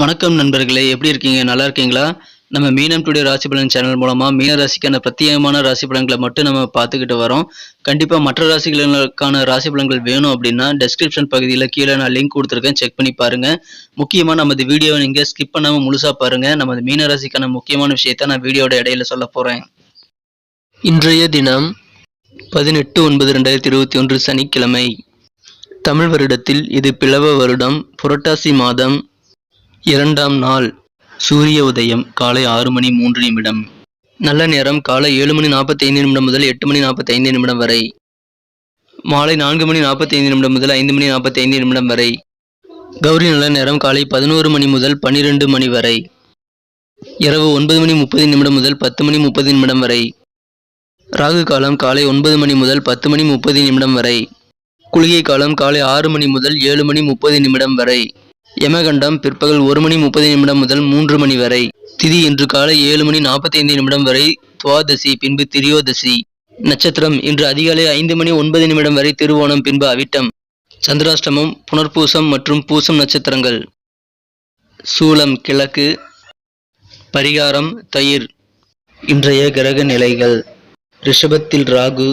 வணக்கம் நண்பர்களே எப்படி இருக்கீங்க? நல்லா இருக்கீங்களா? நம்ம மீனம் டுடே ராசி பலன் சேனல் மூலமாக மீன ராசிக்கான பிரத்யேகமான ராசி பலன்களை மட்டும் நம்ம பார்த்துக்கிட்டு வரோம். கண்டிப்பாக மற்ற ராசிகளுக்கான ராசி பலன்கள் வேணும் அப்படின்னா டெஸ்கிரிப்ஷன் பகுதியில் கீழே நான் லிங்க் கொடுத்துருக்கேன். செக் பண்ணி பாருங்கள் முக்கியமாக நமது வீடியோவை நீங்கள் ஸ்கிப் பண்ணாமல் முழுசாக பாருங்கள் நமது மீன ராசிக்கான முக்கியமான விஷயத்த நான் வீடியோட இடையில சொல்ல போகிறேன் இன்றைய தினம் பதினெட்டு ஒன்பது ரெண்டாயிரத்தி இருபத்தி ஒன்று சனிக்கிழமை. தமிழ் வருடத்தில் இது பிளவ வருடம். புரட்டாசி மாதம். இரண்டாம் நாள் சூரிய உதயம் காலை ஆறு மணி மூன்று நிமிடம். நல்ல நேரம் காலை ஏழு மணி நாற்பத்தி ஐந்து நிமிடம் முதல் எட்டு மணி நாற்பத்தி ஐந்து நிமிடம் வரை. மாலை நான்கு மணி நாற்பத்தி ஐந்து நிமிடம் முதல் ஐந்து மணி நாற்பத்தி ஐந்து நிமிடம் வரை. கௌரி நல்ல நேரம் காலை பதினோரு மணி முதல் பன்னிரெண்டு மணி வரை. இரவு ஒன்பது மணி முப்பது நிமிடம் முதல் பத்து மணி முப்பது நிமிடம் வரை. ராகு காலம் காலை ஒன்பது மணி முதல் பத்து மணி முப்பது நிமிடம் வரை. குளிகை காலம் காலை ஆறு மணி முதல் ஏழு மணி முப்பது நிமிடம் வரை. யமகண்டம் பிற்பகல் ஒரு மணி முப்பது நிமிடம் முதல் மூன்று மணி வரை. திதி இன்று காலை ஏழு மணி நாற்பத்தி ஐந்து நிமிடம் வரை துவாதசி பின்பு திரியோதசி. நட்சத்திரம் இன்று அதிகாலை ஐந்து மணி ஒன்பது நிமிடம் வரை திருவோணம் பின்பு அவிட்டம். சந்திராஷ்டமம் புனர்பூசம் மற்றும் பூசம் நட்சத்திரங்கள். சூலம் கிழக்கு. பரிகாரம் தயிர். இன்றைய கிரக நிலைகள். ரிஷபத்தில் ராகு.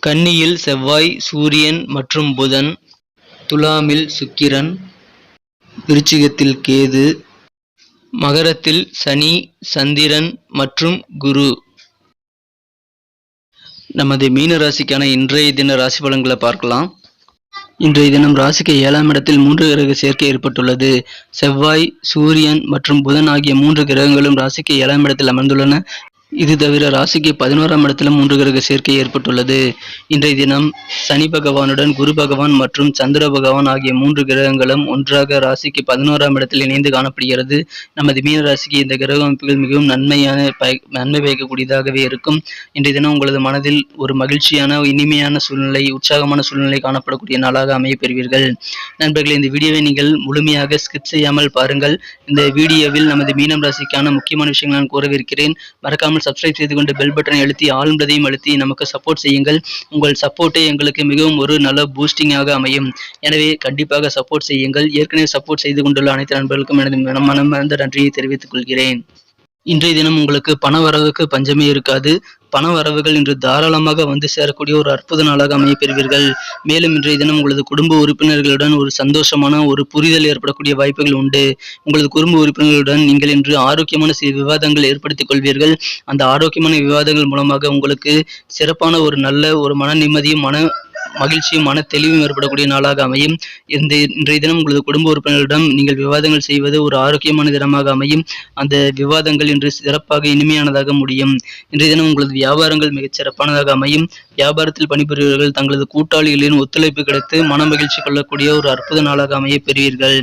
கன்னியில் செவ்வாய் சூரியன் மற்றும் புதன். துலாமில் சுக்கிரன். விருச்சிகத்தில் கேது மகரத்தில் சனி சந்திரன் மற்றும் குரு. நமது மீன ராசிக்கான இன்றைய தின ராசி பலன்களை பார்க்கலாம். இன்றைய தினம் ராசிக்கு ஏழாம் இடத்தில் மூன்று கிரக சேர்க்கை ஏற்பட்டுள்ளது. செவ்வாய் சூரியன் மற்றும் புதன் ஆகிய மூன்று கிரகங்களும் ராசிக்கு ஏழாம் இடத்தில் அமர்ந்துள்ளன. இது தவிர ராசிக்கு பதினோராம் இடத்துல மூன்று கிரக சேர்க்கை ஏற்பட்டுள்ளது. இன்றைய தினம் சனி பகவானுடன் குரு பகவான் மற்றும் சந்திர பகவான் ஆகிய மூன்று கிரகங்களும் ஒன்றாக ராசிக்கு பதினோராம் இடத்தில் இணைந்து காணப்படுகிறது. நமது மீன ராசிக்கு இந்த கிரக அமைப்புகள் மிகவும் நன்மையான பய நன்மை பயக்கக்கூடியதாகவே இருக்கும். இன்றைய தினம் உங்களது மனதில் ஒரு மகிழ்ச்சியான இனிமையான சூழ்நிலை உற்சாகமான சூழ்நிலை காணப்படக்கூடிய நாளாக அமைய பெறுவீர்கள். நண்பர்களே இந்த வீடியோவை நீங்கள் முழுமையாக ஸ்கிப் செய்யாமல் பாருங்கள். இந்த வீடியோவில் நமது மீனம் ராசிக்கான முக்கியமான விஷயங்கள் நான் கூறவிருக்கிறேன். மறக்காமல் சப்ஸ்கிரைப் செய்து கொண்டு பெல் பட்டனை அழுத்தி ஆல் அழுத்தி நமக்கு சப்போர்ட் செய்யுங்கள். உங்கள் சப்போர்ட்டே எங்களுக்கு மிகவும் ஒரு நல்ல பூஸ்டிங்காக அமையும். எனவே கண்டிப்பாக சப்போர்ட் செய்யுங்கள். ஏற்கனவே சப்போர்ட் செய்து கொண்டுள்ள அனைத்து நண்பர்களுக்கும் எனது மனமார்ந்த நன்றியை தெரிவித்துக் கொள்கிறேன். இன்றைய தினம் உங்களுக்கு பண வரவுக்கு பஞ்சமே இருக்காது. பண வரவுகள் இன்று தாராளமாக வந்து சேரக்கூடிய ஒரு அற்புத நாளாக அமையப்பெறுவீர்கள். மேலும் இன்றைய தினம் உங்களது குடும்ப உறுப்பினர்களுடன் ஒரு சந்தோஷமான ஒரு புரிதல் ஏற்படக்கூடிய வாய்ப்புகள் உண்டு. உங்களது குடும்ப உறுப்பினர்களுடன் நீங்கள் இன்று ஆரோக்கியமான சில விவாதங்கள் ஏற்படுத்திக் கொள்வீர்கள். அந்த ஆரோக்கியமான விவாதங்கள் மூலமாக உங்களுக்கு சிறப்பான ஒரு நல்ல ஒரு மன நிம்மதியும் மன மகிழ்ச்சியும் மன தெளிவும் ஏற்படக்கூடிய நாளாக அமையும். இந்த இன்றைய தினம் உங்களது குடும்ப உறுப்பினர்களிடம் நீங்கள் விவாதங்கள் செய்வது ஒரு ஆரோக்கியமான தினமாக அமையும். அந்த விவாதங்கள் இன்று சிறப்பாக இனிமையானதாக முடியும். இன்றைய தினம் உங்களது வியாபாரங்கள் மிகச் சிறப்பானதாக அமையும். வியாபாரத்தில் பணிபுரியவர்கள் தங்களது கூட்டாளிகளின் ஒத்துழைப்பு கிடைத்து மன மகிழ்ச்சி கொள்ளக்கூடிய ஒரு அற்புத நாளாக அமைய பெறுவீர்கள்.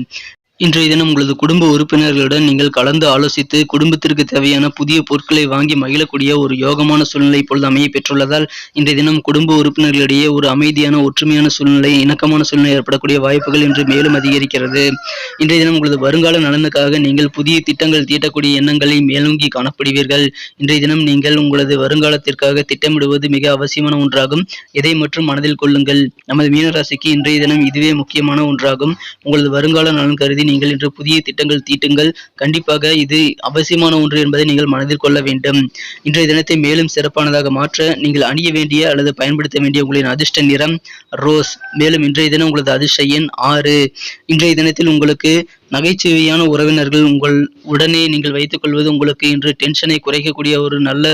இன்றைய தினம் உங்களது குடும்ப உறுப்பினர்களுடன் நீங்கள் கலந்து ஆலோசித்து குடும்பத்திற்கு தேவையான புதிய பொருட்களை வாங்கி மகிழக்கூடிய ஒரு யோகமான சூழ்நிலை இப்பொழுது அமைய பெற்றுள்ளதால் இன்றைய தினம் குடும்ப உறுப்பினர்களிடையே ஒரு அமைதியான ஒற்றுமையான சூழ்நிலை இணக்கமான சூழ்நிலை ஏற்படக்கூடிய வாய்ப்புகள் இன்று மேலும் அதிகரிக்கிறது. இன்றைய தினம் உங்களது வருங்கால நலனுக்காக நீங்கள் புதிய திட்டங்கள் தீட்டக்கூடிய எண்ணங்களை மேலோங்கி காணப்படுவீர்கள். இன்றைய தினம் நீங்கள் உங்களது வருங்காலத்திற்காக திட்டமிடுவது மிக அவசியமான ஒன்றாகும். இதை மற்றும் மனதில் கொள்ளுங்கள். நமது மீனராசிக்கு இன்றைய தினம் இதுவே முக்கியமான ஒன்றாகும். உங்களது வருங்கால நலன் கருதி நீங்கள் இன்று புதிய திட்டங்கள் தீட்டுங்கள். கண்டிப்பாக இது அவசியமான ஒன்று என்பதை நீங்கள் மனதில் கொள்ள வேண்டும். இன்றைய தினத்தை மேலும் சிறப்பானதாக மாற்ற நீங்கள் அணிய வேண்டிய அல்லது பயன்படுத்த வேண்டிய உங்களின் அதிர்ஷ்ட நிறம் ரோஸ். மேலும் இன்றைய தினம் உங்களது அதிர்ஷ்ட எண் ஆறு. இன்றைய தினத்தில் உங்களுக்கு நகைச்சுவையான உறவினர்கள் உங்கள் உடனே நீங்கள் வைத்துக் கொள்வது உங்களுக்கு இன்று டென்ஷனை குறைக்கக்கூடிய ஒரு நல்ல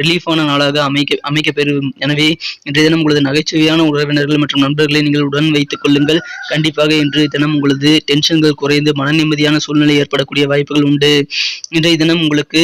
ரிலீஃபான நாளாக அமைக்க அமைக்க பெறும். எனவே இன்றைய தினம் உங்களது நகைச்சுவையான உறவினர்கள் மற்றும் நண்பர்களை நீங்கள் உடன் வைத்துக் கொள்ளுங்கள். கண்டிப்பாக இன்றைய தினம் உங்களது டென்ஷன்கள் குறைந்து மன நிம்மதியான சூழ்நிலை ஏற்படக்கூடிய வாய்ப்புகள் உண்டு. இன்றைய தினம் உங்களுக்கு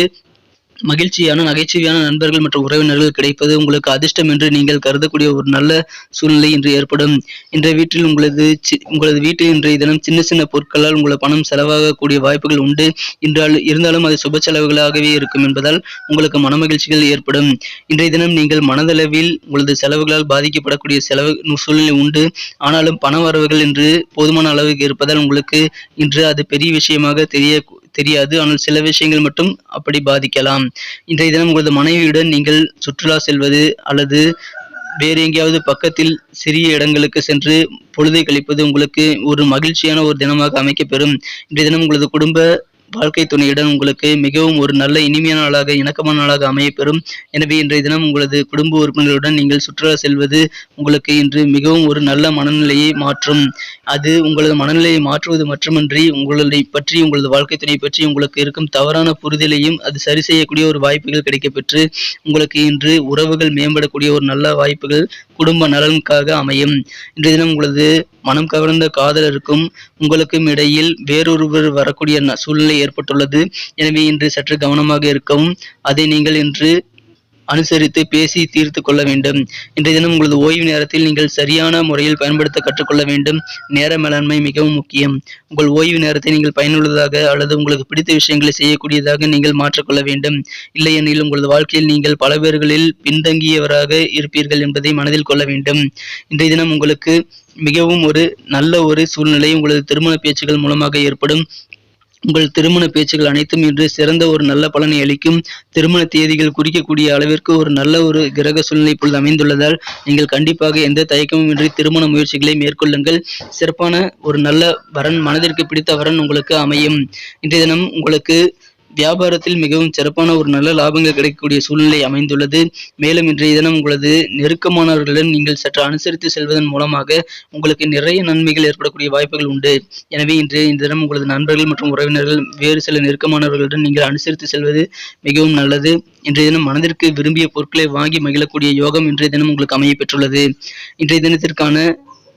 மகிழ்ச்சியான நகைச்சுவையான நண்பர்கள் மற்றும் உறவினர்கள் கிடைப்பது உங்களுக்கு அதிர்ஷ்டம் என்று நீங்கள் கருதக்கூடிய ஒரு நல்ல சூழ்நிலை இன்று ஏற்படும். இன்றைய வீட்டில் உங்களது உங்களது வீட்டில் இன்றைய தினம் சின்ன சின்ன பொருட்களால் உங்களது பணம் செலவாகக்கூடிய வாய்ப்புகள் உண்டு. என்றால் இருந்தாலும் அது சுப செலவுகளாகவே இருக்கும் என்பதால் உங்களுக்கு மனமகிழ்ச்சிகள் ஏற்படும். இன்றைய தினம் நீங்கள் மனதளவில் உங்களது செலவுகளால் பாதிக்கப்படக்கூடிய செலவு சூழ்நிலை உண்டு. ஆனாலும் பண வரவுகள் இன்று போதுமான அளவுக்கு இருப்பதால் உங்களுக்கு இன்று அது பெரிய விஷயமாக தெரிய தெரியாது. ஆனால் சில விஷயங்கள் மட்டும் அப்படி பாதிக்கலாம். இன்றைய தினம் உங்களது மனைவியுடன் நீங்கள் சுற்றுலா செல்வது அல்லது வேறு எங்கேயாவது பக்கத்தில் சிறிய இடங்களுக்கு சென்று பொழுதை கழிப்பது உங்களுக்கு ஒரு மகிழ்ச்சியான ஒரு தினமாக அமைக்கப்பெறும். இன்றைய தினம் உங்களது குடும்ப வாழ்க்கை துணையுடன் உங்களுக்கு மிகவும் ஒரு நல்ல இனிமையான நாளாக இணக்கமான நாளாக அமையப்பெறும். எனவே இன்றைய தினம் உங்களது குடும்ப உறுப்பினர்களுடன் நீங்கள் சுற்றுலா செல்வது உங்களுக்கு இன்று மிகவும் ஒரு நல்ல மனநிலையை மாற்றும். அது உங்களது மனநிலையை மாற்றுவது மட்டுமன்றி உங்களை பற்றி உங்களது வாழ்க்கை துணை பற்றி உங்களுக்கு இருக்கும் தவறான புரிதலையும் அது சரி செய்யக்கூடிய ஒரு வாய்ப்புகள் கிடைக்கப்பெற்று உங்களுக்கு இன்று உறவுகள் மேம்படக்கூடிய ஒரு நல்ல வாய்ப்புகள் குடும்ப நலனுக்காக அமையும். இன்றைய தினம் உங்களது மனம் கவர்ந்த காதலருக்கும் உங்களுக்கும் இடையில் வேறொருவர் வரக்கூடிய சூழ்நிலை ஏற்பட்டுள்ளது. எனவே இன்று சற்று கவனமாக இருக்கவும். அதை நீங்கள் இன்று அனுசரித்து பேசி தீர்த்து கொள்ள வேண்டும். இன்றைய தினம் உங்களது ஓய்வு நேரத்தில் நீங்கள் சரியான முறையில் பயன்படுத்த கற்றுக்கொள்ள வேண்டும். நேர மேலாண்மை மிகவும் முக்கியம். உங்கள் ஓய்வு நேரத்தை நீங்கள் பயனுள்ளதாக அல்லது உங்களுக்கு பிடித்த விஷயங்களை செய்யக்கூடியதாக நீங்கள் மாற்றிக்கொள்ள வேண்டும். இல்லையெனில் உங்களது வாழ்க்கையில் நீங்கள் பல பேர்களில் பின்தங்கியவராக இருப்பீர்கள் என்பதை மனதில் கொள்ள வேண்டும். இன்றைய தினம் உங்களுக்கு மிகவும் ஒரு நல்ல ஒரு சூழ்நிலை உங்களது திருமண பேச்சுகள் மூலமாக ஏற்படும். உங்கள் திருமண பேச்சுகள் அனைத்தும் இன்று சிறந்த ஒரு நல்ல பலனை அளிக்கும். திருமண தேதிகள் குறிக்கக்கூடிய அளவிற்கு ஒரு நல்ல ஒரு கிரக சூழ்நிலை இப்பொழுது அமைந்துள்ளதால் நீங்கள் கண்டிப்பாக எந்த தயக்கமும் இன்றி திருமண முயற்சிகளை மேற்கொள்ளுங்கள். சிறப்பான ஒரு நல்ல வரன் மனதிற்கு பிடித்த வரன் உங்களுக்கு அமையும். இன்றைய தினம் உங்களுக்கு வியாபாரத்தில் மிகவும் சிறப்பான ஒரு நல்ல லாபங்கள் கிடைக்கக்கூடிய சூழ்நிலை அமைந்துள்ளது. மேலும் இன்றைய தினம் உங்களது நெருக்கமானவர்களுடன் நீங்கள் சற்று அனுசரித்து செல்வதன் மூலமாக உங்களுக்கு நிறைய நன்மைகள் ஏற்படக்கூடிய வாய்ப்புகள் உண்டு. எனவே இன்று இந்த தினம் உங்களது நண்பர்கள் மற்றும் உறவினர்கள் வேறு சில நெருக்கமானவர்களுடன் நீங்கள் அனுசரித்து செல்வது மிகவும் நல்லது. இன்றைய தினம் மனதிற்கு விரும்பிய பொருட்களை வாங்கி மகிழக்கூடிய யோகம் இன்றைய தினம் உங்களுக்கு அமைய பெற்றுள்ளது. இன்றைய தினத்திற்கான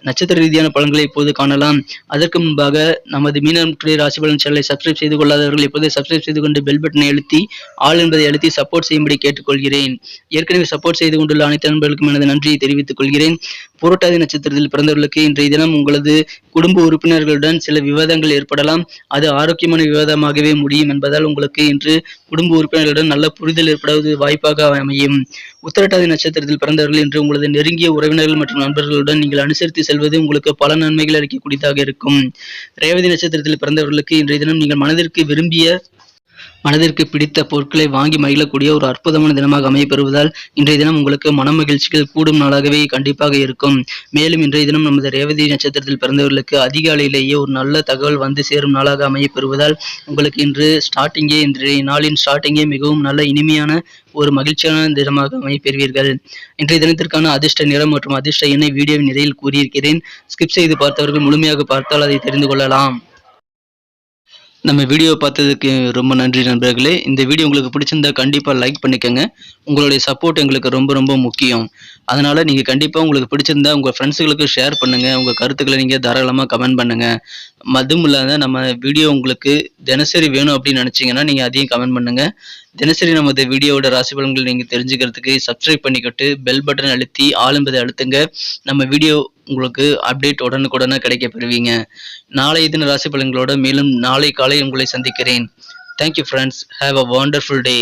நட்சத்திர ரீதியான பலன்களை இப்போது காணலாம். அதற்கு முன்பாக நமது மீனம் டுடே ராசி பலன் சேனலை சப்ஸ்கிரைப் செய்து கொள்ளாதவர்கள் இப்போது சப்ஸ்கிரைப் செய்து கொண்டு பெல் பட்டனை அழுத்தி ஆள் என்பதை அழுத்தி சப்போர்ட் செய்யும்படி கேட்டுக்கொள்கிறேன். ஏற்கனவே சப்போர்ட் செய்து கொண்டுள்ள அனைத்து நண்பர்களுக்கும் எனது நன்றியை தெரிவித்துக் கொள்கிறேன். புரட்டாதி நட்சத்திரத்தில் பிறந்தவர்களுக்கு இன்றைய தினம் உங்களது குடும்ப உறுப்பினர்களுடன் சில விவாதங்கள் ஏற்படலாம். அது ஆரோக்கியமான விவாதமாகவே முடியும் என்பதால் உங்களுக்கு இன்று குடும்ப உறுப்பினர்களுடன் நல்ல புரிதல் ஏற்படுவது வாய்ப்பாக அமையும். உத்திரட்டாதி நட்சத்திரத்தில் பிறந்தவர்கள் இன்று உங்களது நெருங்கிய உறவினர்கள் மற்றும் நண்பர்களுடன் நீங்கள் அனுசரித்து செல்வது உங்களுக்கு பல நன்மைகள் அளிக்கக்கூடியதாக இருக்கும். ரேவதி நட்சத்திரத்தில் பிறந்தவர்களுக்கு இன்றைய தினம் நீங்கள் மனதிற்கு விரும்பிய மனதிற்கு பிடித்த பொருட்களை வாங்கி மகிழக்கூடிய ஒரு அற்புதமான தினமாக அமையப்பெறுவதால் இன்றைய தினம் உங்களுக்கு மன மகிழ்ச்சிகள் கூடும் நாளாகவே கண்டிப்பாக இருக்கும். மேலும் இன்றைய தினம் நமது ரேவதி நட்சத்திரத்தில் பிறந்தவர்களுக்கு அதிகாலையிலேயே ஒரு நல்ல தகவல் வந்து சேரும் நாளாக அமையப்பெறுவதால் உங்களுக்கு இன்று ஸ்டார்டிங்கே இன்றைய நாளின் ஸ்டார்டிங்கே மிகவும் நல்ல இனிமையான ஒரு மகிழ்ச்சியான தினமாக அமைப்பெறுவீர்கள் இன்றைய தினத்திற்கான அதிர்ஷ்ட நிறம் மற்றும் அதிர்ஷ்ட எண்ணை வீடியோவின் நிறையில் கூறியிருக்கிறேன். ஸ்கிப் செய்து பார்த்தவர்கள் முழுமையாக பார்த்தால் அதை தெரிந்து கொள்ளலாம். நம்ம வீடியோ பார்த்ததுக்கு ரொம்ப நன்றி நண்பர்களே. இந்த வீடியோ உங்களுக்கு பிடிச்சிருந்தா கண்டிப்பாக லைக் பண்ணிக்கோங்க. உங்களுடைய சப்போர்ட் எங்களுக்கு ரொம்ப ரொம்ப முக்கியம். அதனால் நீங்கள் கண்டிப்பாக உங்களுக்கு பிடிச்சிருந்தா உங்கள் ஃப்ரெண்ட்ஸுகளுக்கு ஷேர் பண்ணுங்கள் உங்கள் கருத்துக்களை நீங்கள் தாராளமாக கமெண்ட் பண்ணுங்கள் அதுவும் இல்லாத நம்ம வீடியோ உங்களுக்கு தினசரி வேணும் அப்படின்னு நினச்சிங்கன்னா நீங்கள் அதையும் கமெண்ட் பண்ணுங்கள் தினசரி நமது வீடியோவோட ராசி பலன்கள் நீங்கள் தெரிஞ்சுக்கிறதுக்கு சப்ஸ்கிரைப் பண்ணிக்கிட்டு பெல் பட்டன் அழுத்தி ஆளும்பதை அழுத்துங்க. நம்ம வீடியோ உங்களுக்கு அப்டேட் உடனுக்குடனே கிடைக்க பெறுவீங்க. நாளைய தின ராசி பலன்களோட மேலும் நாளை காலை உங்களை சந்திக்கிறேன். Thank you friends have a wonderful day